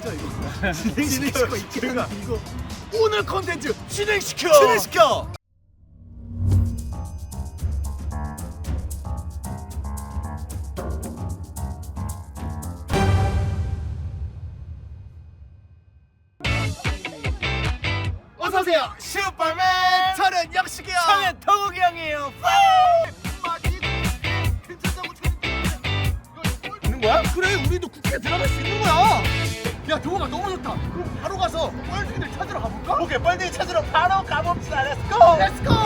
진짜 이거 진행시켜 한데 이거 오늘 컨텐츠 진행시켜. 진행시켜 어서 오세요. 슈퍼맨. 저는 영식이요 저는 동욱이 형이에요. 있는 거야? 그래 우리도 국회 들어갈 수 있는 거야 야 동호가 너무 좋다 그럼 바로 가서 뻘둥이들 찾으러 가볼까? 오케이 뻘둥이 찾으러 바로 가봅시다. 렛츠고. 렛츠고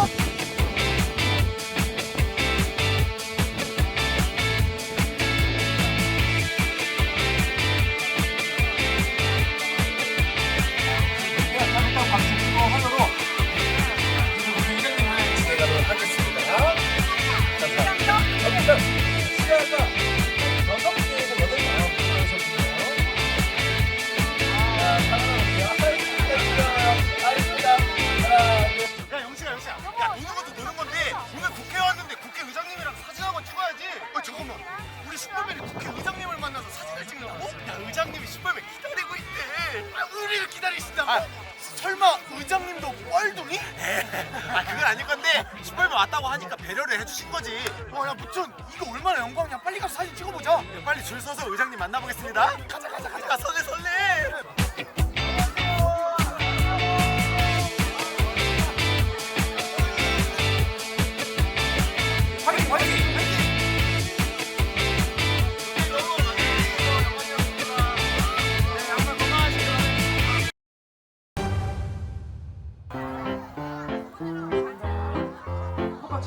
아, 설마 의장님도 뻘둥이? 아 그건 아닐 건데 슈퍼맨 왔다고 하니까 배려를 해주신 거지. 어 야 무튼 이거 얼마나 영광이야. 빨리 가서 사진 찍어보자. 야, 빨리 줄 서서 의장님 만나보겠습니다. 가자 가자 가자. 야, 설레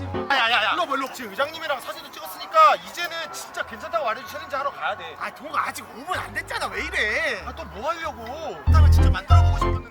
야야야. 일로 일로 지금 의장님이랑 사진도 찍었으니까 이제는 진짜 괜찮다고 말해준 챌린지 하러 가야 돼 아 동호가 아직 5분 안 됐잖아. 왜 이래? 아 또 뭐 하려고? 영상을 진짜 만들어 보고 싶었는데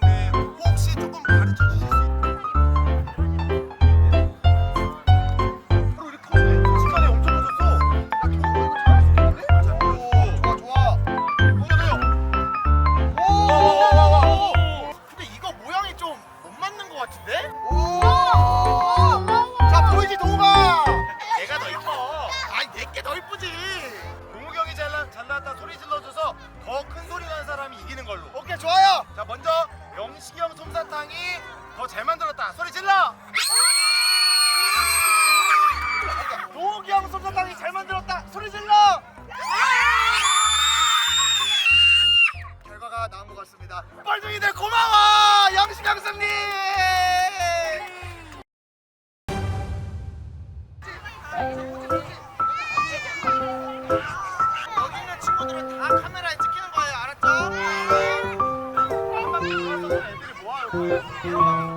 여기 있는 친구들은 다 카메라에 찍히는 거예요, 알았죠? 한번 애들이 뭐? 거예요.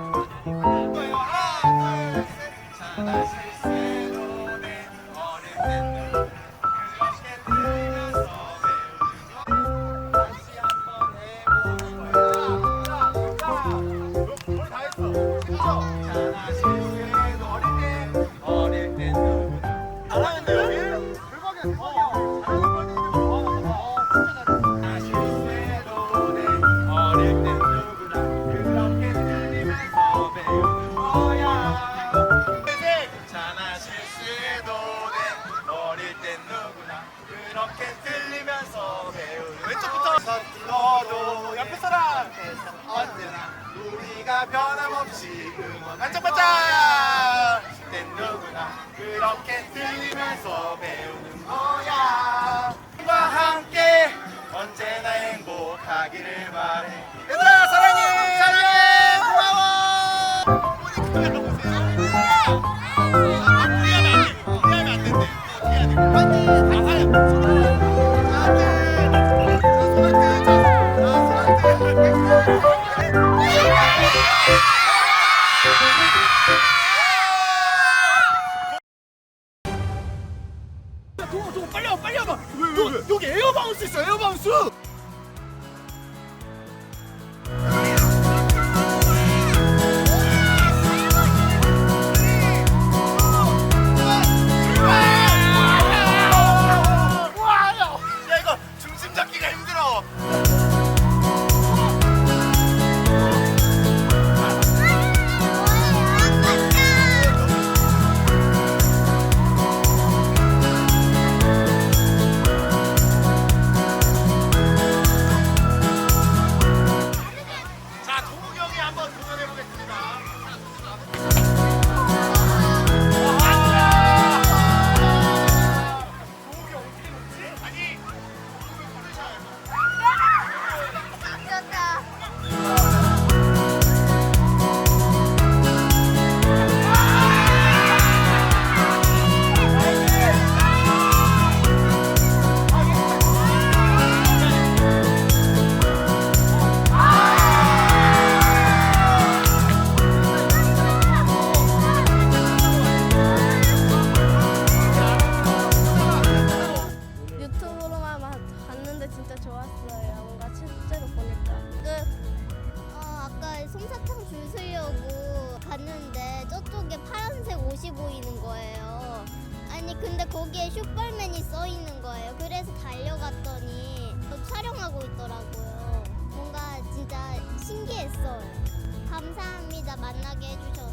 언제나 우리가 변함없이 응원 반짝반짝 땐 누구나 그렇게 들리면서 배우는 거야 과 함께 언제나 행복하기를 바래 얘들아 사랑해 사랑해 고마워 모니카 보세요 무리하면 안 돼. 무리하면 안 된대. 어떻게 해야 돼? 다 하야. 동호 동호 빨리 와 빨리 와봐 왜, 왜, 왜? 여기 에어바운스 있어 에어바운스 진짜 좋았어요. 뭔가 실제로 보니까. 끝. 어, 아까 솜사탕 줄 서려고 갔는데 저쪽에 파란색 옷이 보이는 거예요. 아니 근데 거기에 슈퍼맨이 써 있는 거예요. 그래서 달려갔더니 또 촬영하고 있더라고요. 뭔가 진짜 신기했어요. 감사합니다. 만나게 해주셔서.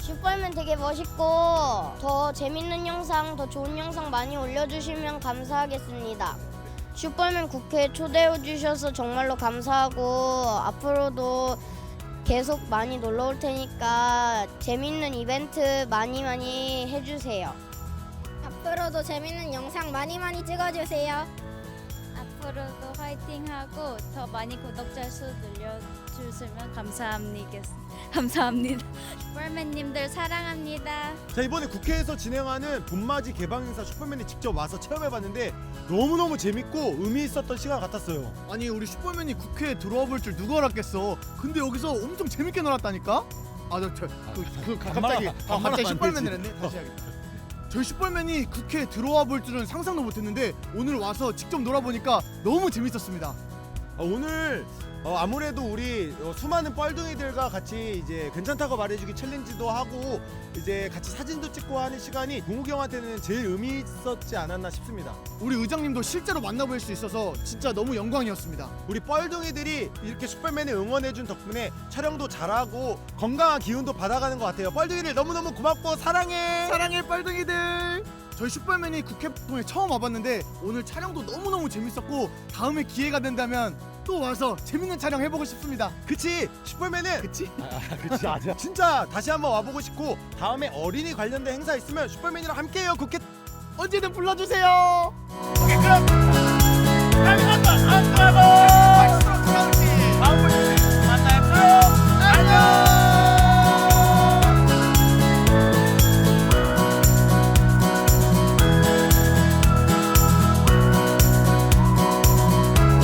슈퍼맨 되게 멋있고 더 재밌는 영상, 더 좋은 영상 많이 올려주시면 감사하겠습니다. 슈퍼맨 국회에 초대해 주셔서 정말로 감사하고 앞으로도 계속 많이 놀러 올 테니까 재밌는 이벤트 많이 많이 해주세요. 앞으로도 재밌는 영상 많이 많이 찍어주세요. 앞으로도 화이팅하고 더 많이 구독자 수 늘려주시면 감사합니다. 감사합니다. 슈퍼맨님들 사랑합니다. 자 이번에 국회에서 진행하는 봄맞이 개방 행사 슈퍼맨이 직접 와서 체험해봤는데 너무너무 재밌고 의미 있었던 시간 같았어요 아니 우리 슈퍼맨이 국회에 들어와 볼 줄 누가 알았겠어. 근데 여기서 엄청 재밌게 놀았다니까. 아저그 그, 갑자기 아, 갑자기. 했네. 다시 하겠다. 저희 슈퍼맨이 국회에 들어와 볼 줄은 상상도 못했는데 오늘 와서 직접 놀아보니까 너무 재밌었습니다. 아, 오늘 어, 아무래도 우리 어, 수많은 뻘둥이들과 같이 이제 괜찮다고 말해주기 챌린지도 하고 이제 같이 사진도 찍고 하는 시간이 동욱이 형한테는 제일 의미 있었지 않았나 싶습니다. 우리 의장님도 실제로 만나볼 수 있어서 진짜 너무 영광이었습니다. 우리 뻘둥이들이 이렇게 슈퍼맨을 응원해준 덕분에 촬영도 잘하고 건강한 기운도 받아가는 것 같아요. 뻘둥이들 너무너무 고맙고 사랑해. 사랑해 뻘둥이들. 저희 슈퍼맨이 국회 통에 처음 와봤는데 오늘 촬영도 너무너무 재밌었고 다음에 기회가 된다면 또 와서 재밌는 촬영 해보고 싶습니다. 그치 슈퍼맨은 그치? 그치 아니야. 진짜 다시 한번 와보고 싶고 다음에 어린이 관련된 행사 있으면 슈퍼맨이랑 함께해요. 국회 언제든 불러주세요.